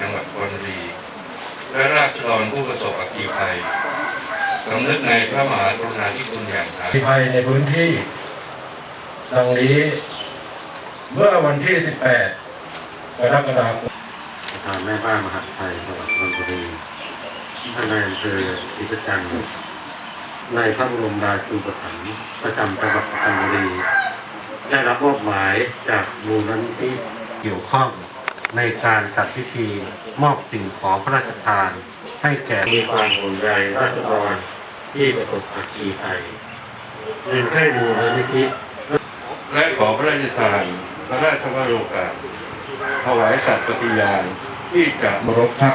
จังหวัดชลบุรีและราษฎรผู้ประสบอัคคีภัยสำนึกในพระมหากรุณาธิคุณอย่างหาที่ภัยในพื้นที่ ดังนี้ เมื่อวันที่ 18กรกฎาคมประธานแม่บ้านมหาไทยจังหวัดชลบุรี ท่านนายอำเภอศรีประจันทร์ในพระบรมราชูปถัมภ์ประจำจังหวัดชลบุรีได้รับมอบหมายจากมูลนิธิเกี่ยวข้องในการจัดพิธีมอบสิ่งของพระราชทาน ให้แก่มีความห่วงใยราษฎรที่ประสบอัคคีภัยเรียนให้มูลนิธิและขอพระราชทานพระราชวโรกาสถวายสัตย์ปฏิญาณที่จะบรบครั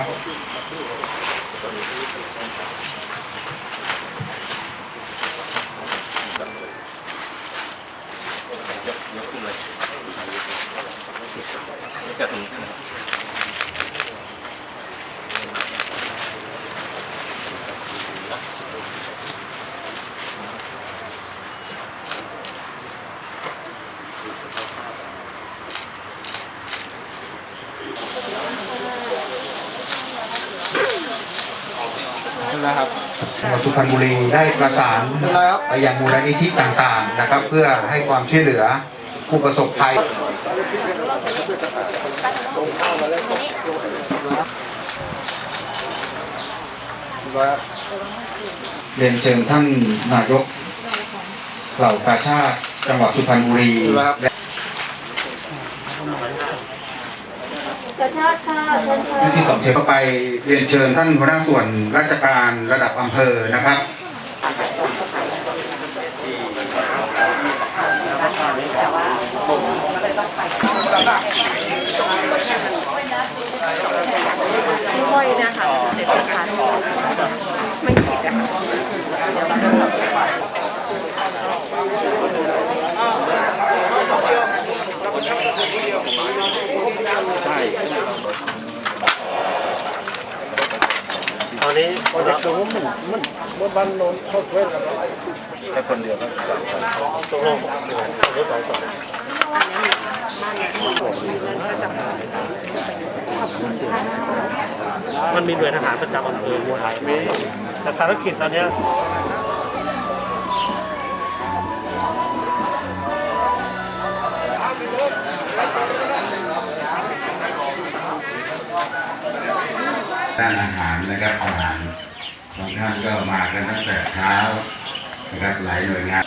บนะครับจังหวัดสุพรรณบุรีได้ประสานไปยังมูลนิธิต่างๆนะครับ เพื่อให้ความช่วยเหลือ ผู้ประสบภัยเรียนเชิญท่านนายก เหล่ากาชาติจังหวัดสุพรรณบุรีและกระชากค่ะเชิญค่ะที่สองเชิญเข้าไปเรียนเชิญท่านหัวหน้าส่วนราชการระดับอำเภอนะครับ ค่อยนะคะเด็กขาไม่ผิดอะค่ตอนนี้โปรเจกต์ตรงนี้มันมันมันบ้านโน้นเขาช่วยกันแค่คนเดียวก็สองคนตกลงเหนื่อยรถสองสอง มันมีหน่วยทหารประจำอำเภอบัวไทยมีแต่ภารกิจตอนเนี้ยด้านอาหารนะครับอาหารบางท่านก็มากันตั้งแต่เช้านะครับหลายหน่วยงาน